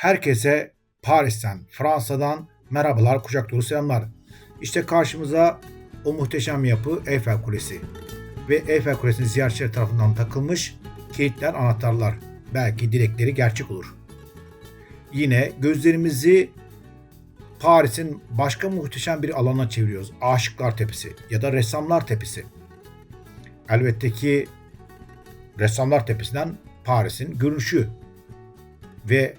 Herkese Paris'ten, Fransa'dan merhabalar, kucak dolu selamlar. İşte karşımıza o muhteşem yapı Eyfel Kulesi. Ve Eyfel Kulesi'nin ziyaretçiler tarafından takılmış kilitler, anahtarlar. Belki dilekleri gerçek olur. Yine gözlerimizi Paris'in başka muhteşem bir alana çeviriyoruz. Aşıklar Tepesi ya da Ressamlar Tepesi. Elbette ki Ressamlar Tepesi'nden Paris'in görünüşü ve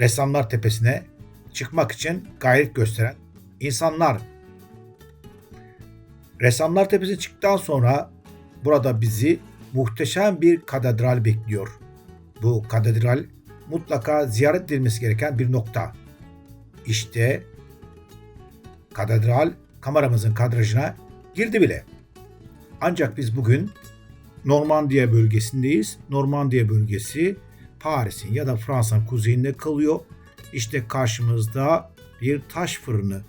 Ressamlar Tepesi'ne çıkmak için gayret gösteren insanlar. Ressamlar Tepesi'ne çıktıktan sonra burada bizi muhteşem bir katedral bekliyor. Bu katedral mutlaka ziyaret edilmesi gereken bir nokta. İşte katedral kameramızın kadrajına girdi bile. Ancak biz bugün Normandiya bölgesindeyiz. Normandiya bölgesi Paris'in ya da Fransa'nın kuzeyinde kalıyor. İşte karşımızda bir taş fırını.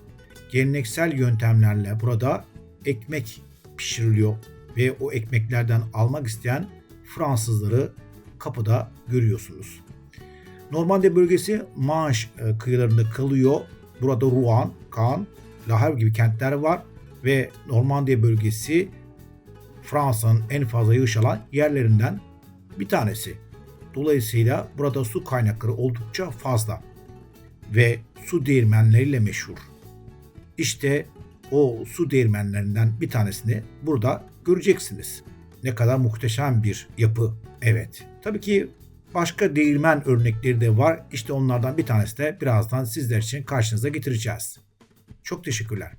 Geleneksel yöntemlerle burada ekmek pişiriliyor ve o ekmeklerden almak isteyen Fransızları kapıda görüyorsunuz. Normandiya bölgesi Manş e, kıyılarında kalıyor. Burada Rouen, Caen, La Havre gibi kentler var ve Normandiya bölgesi Fransa'nın en fazla yağış alan yerlerinden bir tanesi. Dolayısıyla burada su kaynakları oldukça fazla ve su değirmenleriyle meşhur. İşte o su değirmenlerinden bir tanesini burada göreceksiniz. Ne kadar muhteşem bir yapı. Evet. Tabii ki başka değirmen örnekleri de var. İşte onlardan bir tanesi de birazdan sizler için karşınıza getireceğiz. Çok teşekkürler.